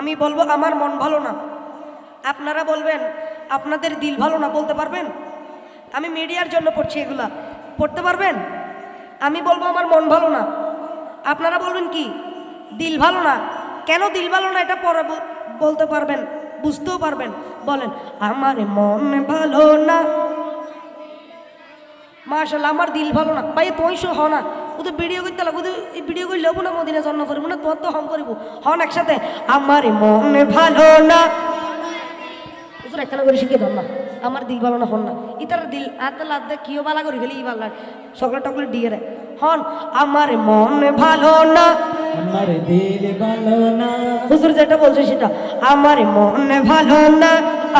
আমি বলব আমার মন ভালো না। আপনারা বলবেন, আপনাদের দিল ভালো না বলতে পারবেন? আমি মিডিয়ার জন্য পড়ছি এগুলা। পড়তে পারবেন? আমি বলব আমার মন ভালো না। আপনারা বলবেন কি, দিল ভালো না? কেন দিল ভালো না এটা পরে বলতে পারবেন, বুঝতেও পারবেন। বলেন, আমার মন ভালো না। মাশাল্লাহ আমার দিল ভালো না। ভাই তুই শো হ না। ও তো ভিডিও করতে লাগবো এই ভিডিও করলে হব না মদিনা জন্ম করিব না তোর তো হম করিব। হন একসাথে আমার মন ভালো না। একখানা করে শিখে ধর না আমার দিল ভালো না হন না। ইতার দিল আত লাদ কিও বালা করি ফেলি ই বালা। সকলে টকলে দিয়ে রে। হন আমার মন ভালো না। আমার দিল ভালো না। হুজুর যেটা বলছে সেটা আমার মন ভালো না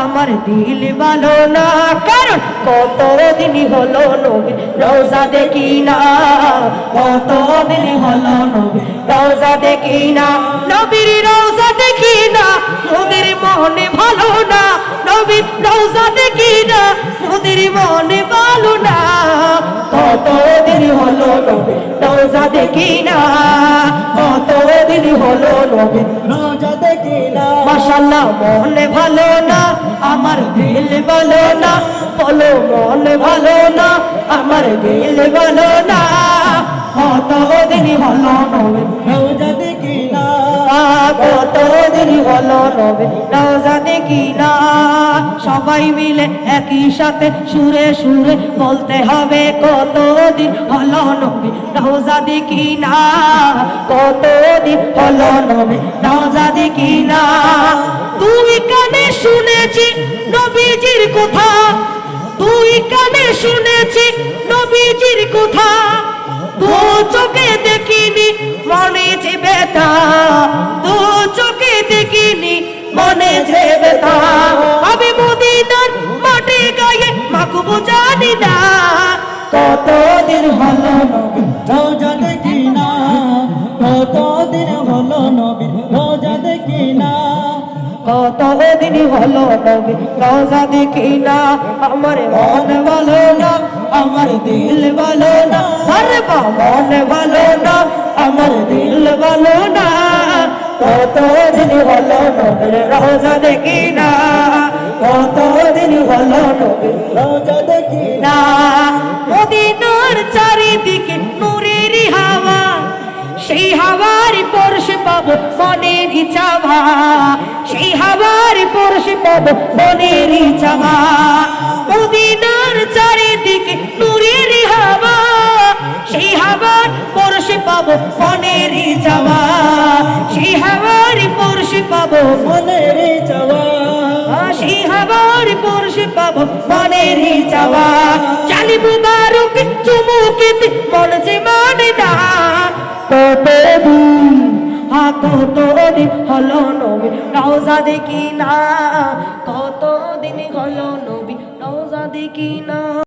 আমার দিল ভালো না। কারণ কত দিন হলো নবী, রোজা দেখি না। কত দিন হলো নবী, রোজা দেখি না। নবীর রোজা দেখি না মোদের মনে ভালো না। নবীর রোজা দেখি না মোদের মনে ভালো না। কত দিন হলো নবী, রোজা দেখি না। কত দিন হলো নবী, রোজা দেখি না। মাশাল্লাহ মনে ভালো না, আমার দিল ভালো না, বলো মনে ভালো না, আমার দিল ভালো না। হত দিন ভালো নবী। দিন হলো নবী রোজা দেখি না। সবাই মিলে একই সাথে সুরে সুরে বলতে হবে কত দিন হলো নবী রোজা দেখি না। কত দিন হলো নবী দেখি না। তুই কানে শুনেছি নবীজির কথা তুই কানে শুনেছি নবীজির কথা। দু চোখে দেখিনি মনে যে বেতা আমি মদিনার মাটি গায়ে মাকুবু জানি না। কত দিন হলো নবী রোজা দেখি না কত হলো নবী রোজা দেখি না কত হলো রোজা দেখি না আমার মন ভালো না আমার দিল ভালো না। আরে বা মন ভালো না আমার দিল ভালো না। কত হলো নবীর রোজা দেখি না কত দিন হলো নবীর রোজা দেখি না মদিনার চারিদিকে নূরের হাওয়া। সেই হাওয়ার পরশে পাবো মনের চাওয়া সেই হাওয়ার পরশে পাবো মনের চাওয়া মদিনার চারিদিকে নূরের হাওয়া। সেই হাওয়ার পরশে পাবো মনের মনের চাওয়া। সেই হাবার পরশে পাবো মনের চাওয়া। চালি মুবারক চুমুকিতে মন যে মানে না। কত দিন হা কত দিন হলো নবী রওজা দেখি না কত দিন হলো নবী রওজা দেখি না